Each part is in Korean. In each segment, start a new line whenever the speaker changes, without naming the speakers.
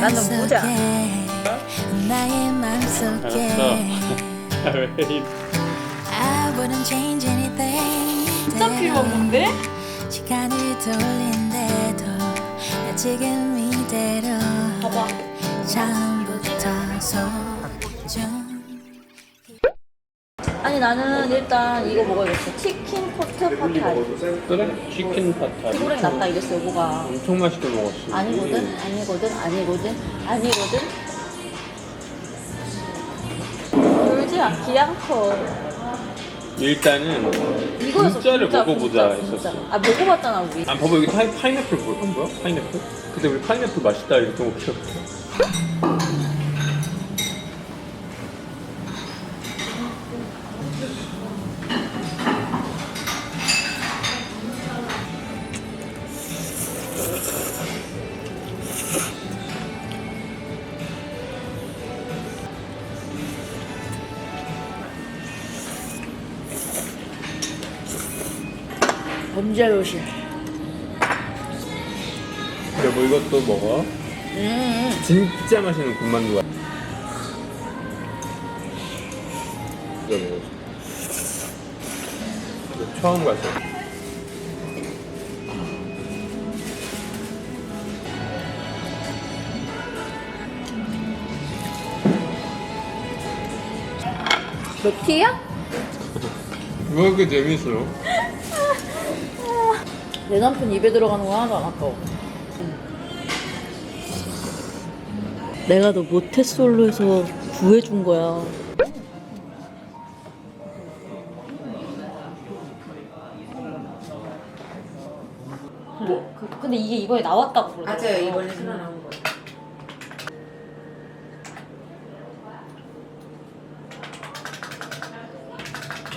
나는 부자.
나의.
왜 이래?
I wouldn't change anything
없는데?
시간을 돌린대도 나 지금 이대로
봐봐.
처음부터 소
아니 나는 일단 이거 먹어야겠어. 치킨 포트 파타이.
그래? 치킨 파타.
피부랭이 낫다 이랬어 여보가.
엄청 맛있게 먹었어.
아니거든, 아니거든, 아니거든, 아니거든. 울지 않기 않고.
일단은
이거였어.
진짜를
진짜,
먹어보자
진짜, 진짜.
했었어.
아 먹어봤잖아 우리.
아 봐봐 여기 파이, 파인애플 뭐, 뭐야? 파인애플? 근데 우리 파인애플 맛있다 이렇게 너무 귀엽
범죄 요실.
여보 이것도 먹어.
음.
진짜 맛있는 군만두가. 이거 먹어. 처음.
몇 티야?
왜 이렇게 재밌어?
내 남편 입에 들어가는 거 하나도 안 아까워. 내가 너 모태솔로에서 구해준 거야. 근데 이게 이번에 나왔다고 그러더라고.
맞아요 이번에 새로 나온 거예요.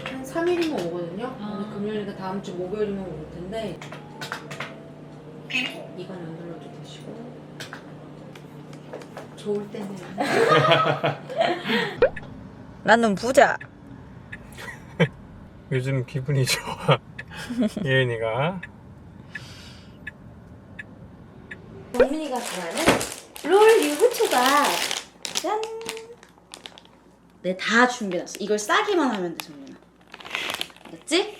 한 3일이면 오거든요. 오늘 금요일이니까 다음 주 목요일이면 올 텐데 이건 안 눌러도 되시고 좋을 때는
나는 부자.
요즘 기분이 좋아. 예은이가.
정민이가 좋아하는 롤 유부초밥. 짠. 내다 준비해놨어. 이걸 싸기만 하면 돼, 정민아. 알았지?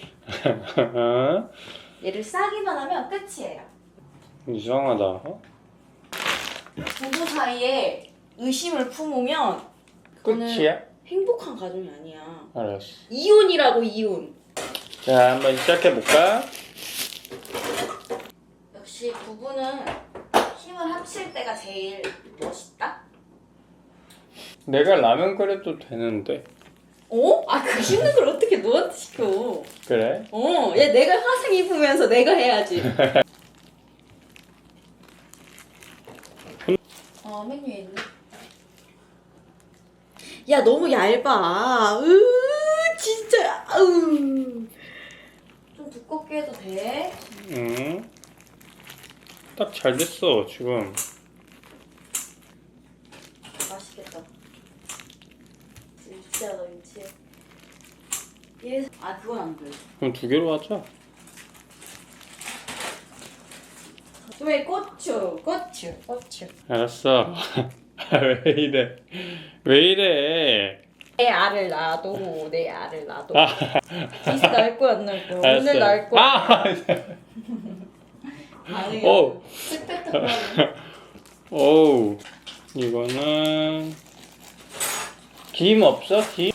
얘를 싸기만 하면 끝이에요.
이상하다. 어?
부부 사이에 의심을 품으면 그거는
끝이야?
행복한 가정이 아니야.
알았어.
이혼이라고 이혼.
자 한번 시작해 볼까?
역시 부부는 힘을 합칠 때가 제일 멋있다.
내가 라면 끓여도 되는데.
어? 아 그 힘든 걸 어떻게 너한테 시켜?
그래?
어, 얘 내가 화생 입으면서 내가 해야지. 어, 메뉴에 있네. 야, 너무 얇아. 으, 진짜. 으. 좀 두껍게 해도 돼.
응. 딱잘 됐어 지금.
맛있겠다. 유치하다, 유치해. 얘, 아, 그건 안 돼.
그럼 두 개로 하자.
왜 고추, 고추, 고추.
알았어. 왜 이래? 왜 이래?
내 알을 놔도 내 알을 놔도
아,
지수 날 거야 안 날 거야. 오늘 날 거야
아, 오,
spekta클
오. 이거는 김 없어? 김?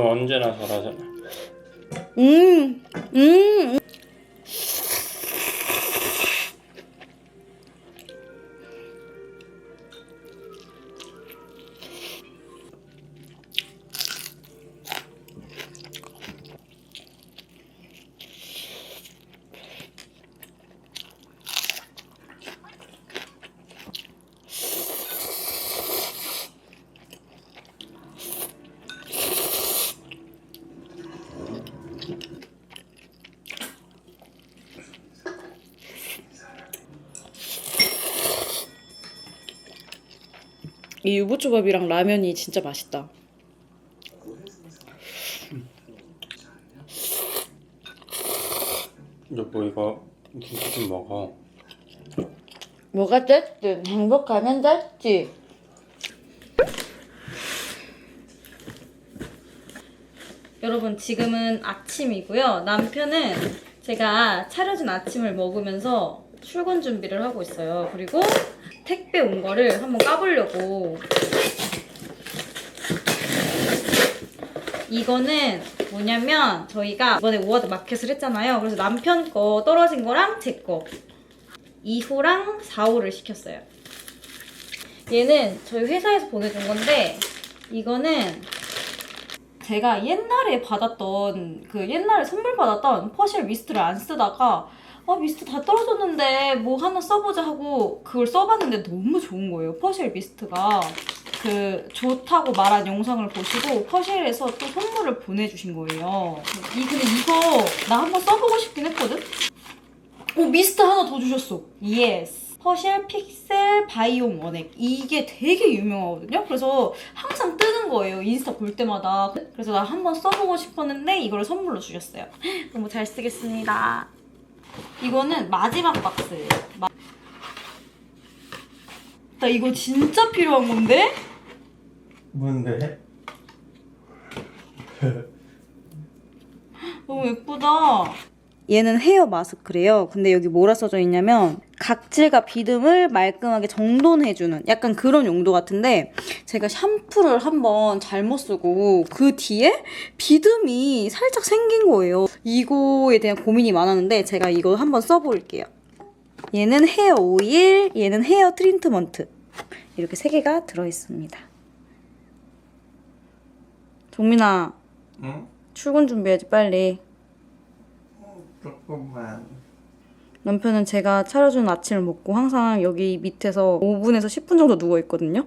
언제나 잘하잖아.
음, 음.
이 유부초밥이랑 라면이 진짜 맛있다.
여보 이거 김치 좀 먹어.
뭐가 됐든 행복하면 됐지.
여러분 지금은 아침이고요. 남편은 제가 차려준 아침을 먹으면서 출근 준비를 하고 있어요. 그리고 택배 온 거를 한번 까보려고. 이거는 뭐냐면 저희가 이번에 오아드 마켓을 했잖아요. 그래서 남편 거 떨어진 거랑 제 거. 2호랑 4호를 시켰어요. 얘는 저희 회사에서 보내준 건데 이거는 제가 옛날에 받았던 그 옛날에 선물 받았던 퍼실 미스트를 안 쓰다가 아 미스트 다 떨어졌는데 뭐 하나 써보자 하고 그걸 써봤는데 너무 좋은 거예요 퍼실 미스트가. 그 좋다고 말한 영상을 보시고 퍼실에서 또 선물을 보내주신 거예요. 이 근데 이거 나 한번 써보고 싶긴 했거든? 오 미스트 하나 더 주셨어. 예스 퍼실 픽셀 바이옴 원액. 이게 되게 유명하거든요? 그래서 항상 뜨는 거예요 인스타 볼 때마다. 그래서 나 한번 써보고 싶었는데 이걸 선물로 주셨어요. 너무 잘 쓰겠습니다 이거는 마지막 박스예요 마- 나 이거 진짜 필요한 건데?
뭔데?
너무 예쁘다. 얘는 헤어 마스크래요. 근데 여기 뭐라 써져 있냐면 각질과 비듬을 말끔하게 정돈해주는 약간 그런 용도 같은데 제가 샴푸를 한번 잘못 쓰고 그 뒤에 비듬이 살짝 생긴 거예요. 이거에 대한 고민이 많았는데 제가 이거 한번 써볼게요. 얘는 헤어 오일, 얘는 헤어 트리트먼트 이렇게 세 개가 들어있습니다. 종민아
응?
출근 준비해야지 빨리.
조금만.
남편은 제가 차려준 아침을 먹고 항상 여기 밑에서 5분에서 10분 정도 누워 있거든요.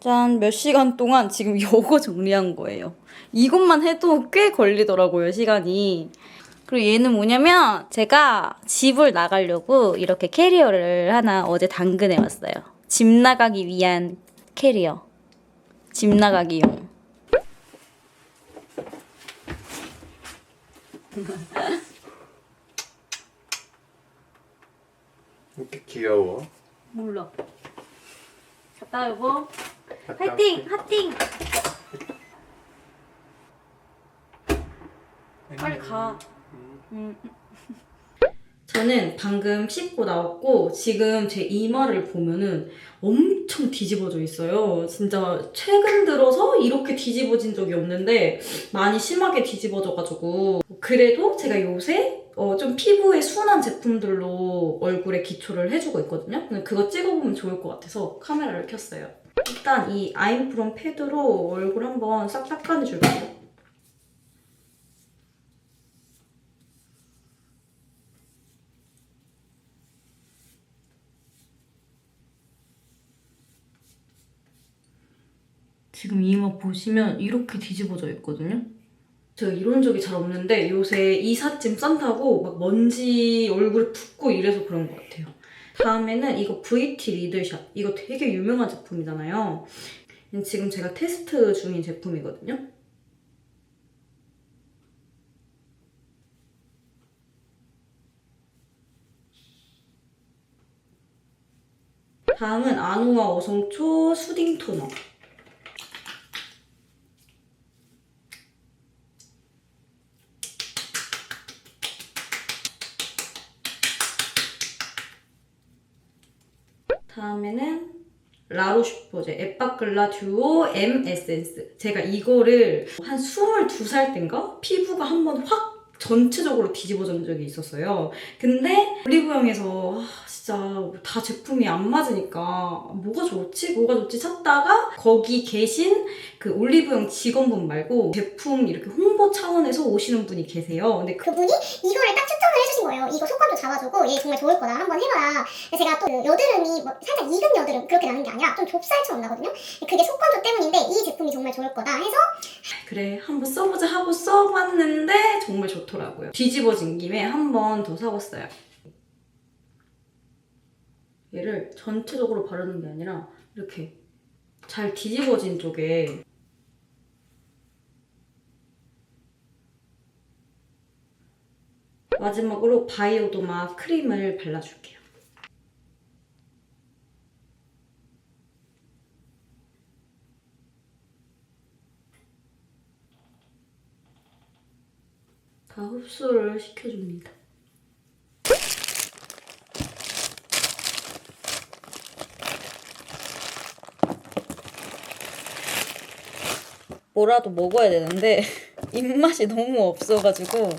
짠, 몇 시간 동안 지금 이거 정리한 거예요. 이것만 해도 꽤 걸리더라고요, 시간이. 그리고 얘는 뭐냐면 제가 집을 나가려고 이렇게 캐리어를 하나 어제 당근해 왔어요. 집 나가기 위한 캐리어. 집 나가기용.
이렇게 귀여워.
몰라. 갔다 와, 여보. 화이팅! 화이팅! 빨리 가. 음. 저는 방금 씻고 나왔고 지금 제 이마를 보면은 엄청 뒤집어져 있어요. 진짜 최근 들어서 이렇게 뒤집어진 적이 없는데 많이 심하게 뒤집어져가지고 그래도 제가 요새 어, 좀 피부에 순한 제품들로 얼굴에 기초를 해주고 있거든요. 그거 찍어보면 좋을 것 같아서 카메라를 켰어요. 일단 이 아임프롬 패드로 얼굴 한번 싹 닦아내줄게요. 지금 이마 보시면 이렇게 뒤집어져 있거든요. 제가 이런 적이 잘 없는데 요새 이삿짐 싼다고 막 먼지 얼굴에 붙고 이래서 그런 것 같아요. 다음에는 이거 VT 리들샷. 이거 되게 유명한 제품이잖아요. 지금 제가 테스트 중인 제품이거든요. 다음은 아노아 어성초 수딩 토너. 다음에는 라로슈퍼제 에빠클라 듀오 M 에센스 제가 이거를 한 22살 땐가? 피부가 한번 확 전체적으로 뒤집어진 적이 있었어요 근데 올리브영에서 아, 진짜 다 제품이 안 맞으니까 뭐가 좋지? 뭐가 좋지? 찾다가 거기 계신 그 올리브영 직원분 말고 제품 이렇게 홍보 차원에서 오시는 분이 계세요 근데 그
그분이 이거를 딱 추천을 해주신 거예요. 이거 속감도 잡아주고 얘 정말 좋을 거다. 한번 해봐라. 제가 또그 여드름이 뭐 살짝 익은 여드름 그렇게 나는 게 아니라 좀 좁쌀처럼 나거든요. 그게 속건조 때문인데 이 제품이 정말 좋을 거다 해서
그래 한번 써보자 하고 써봤는데 정말 좋더라고요 뒤집어진 김에 한 번 더 사봤어요 얘를 전체적으로 바르는 게 아니라 이렇게 잘 뒤집어진 쪽에 마지막으로 바이오도마 크림을 발라줄게요. 다 흡수를 시켜줍니다. 뭐라도 먹어야 되는데 입맛이 너무 없어가지고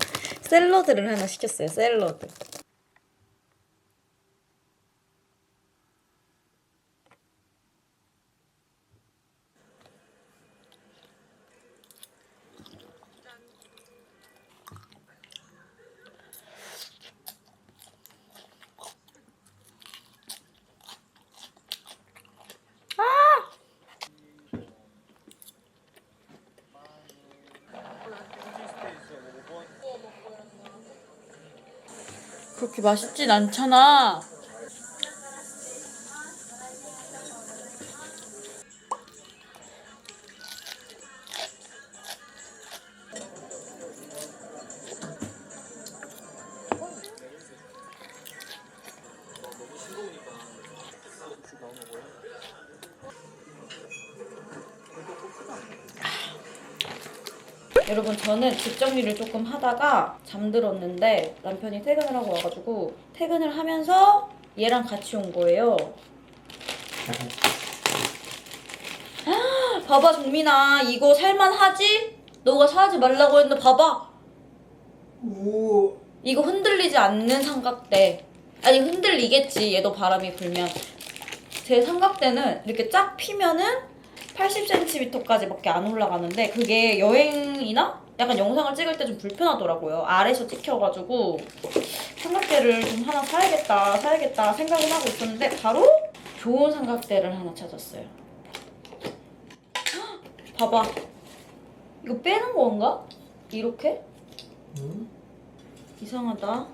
샐러드를 하나 시켰어요. 샐러드. 그렇게 맛있진 않잖아. 여러분 저는 집 정리를 조금 하다가 잠들었는데 남편이 퇴근을 하고 와가지고 퇴근을 하면서 얘랑 같이 온 거예요. 아, 봐봐 정민아 이거 살만하지? 너가 사지 말라고 했는데 봐봐. 이거 흔들리지 않는 삼각대. 아니 흔들리겠지 얘도 바람이 불면. 제 삼각대는 이렇게 쫙 피면은 80cm까지밖에 안 올라가는데 그게 여행이나 약간 영상을 찍을 때 좀 불편하더라고요. 아래서 찍혀가지고 삼각대를 좀 하나 사야겠다, 사야겠다 생각은 하고 있었는데 바로 좋은 삼각대를 하나 찾았어요. 헉, 봐봐. 이거 빼는 건가? 이렇게? 이상하다.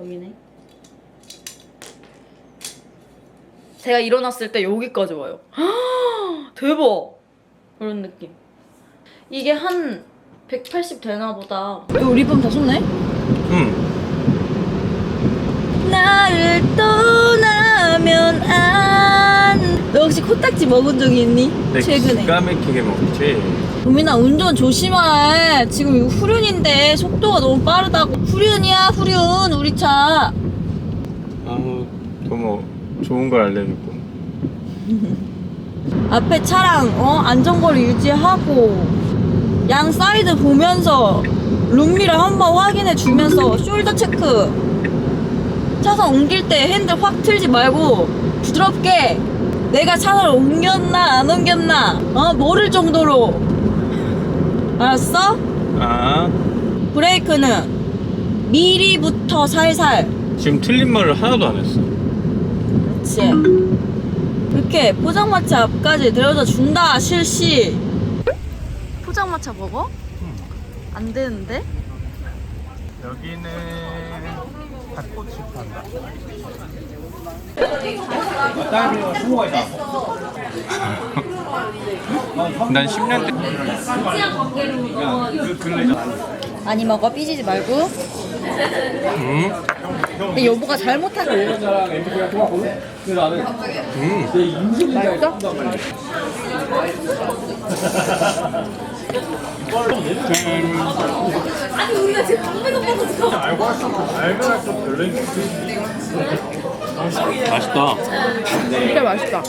여기네. 제가 일어났을 때 여기까지 와요. 대박! 이런 느낌. 이게 한 180 되나 보다. 이거 립밤 다 썼네?
응.
나를 떠나면 안. 너 혹시 코딱지 먹은 적이 있니?
내
최근에.
기가 막히게 먹지.
도민아 운전 조심해. 지금 이거 후륜인데 속도가 너무 빠르다고. 후륜이야 후륜 우리 차.
아무 너무 좋은 걸 알려줬고.
앞에 차랑 어 안전거리 유지하고 양 사이드 보면서 룸미러 한번 확인해 주면서 숄더 체크 차선 옮길 때 핸들 확 틀지 말고 부드럽게 내가 차선을 옮겼나 안 옮겼나 어 모를 정도로 알았어?
아
브레이크는 미리부터 살살
지금 틀린 말을 하나도 안 했어.
그렇지 이렇게 포장마차 앞까지 데려다 준다 실시 포장마차 먹어? 안 되는데?
여기는 닭꼬치 판다. 난 10년 때
많이 먹어 삐지지 말고
음.
근데 여보가 잘못한 거
음.
맛있어?
맛있다.
진짜 맛있다.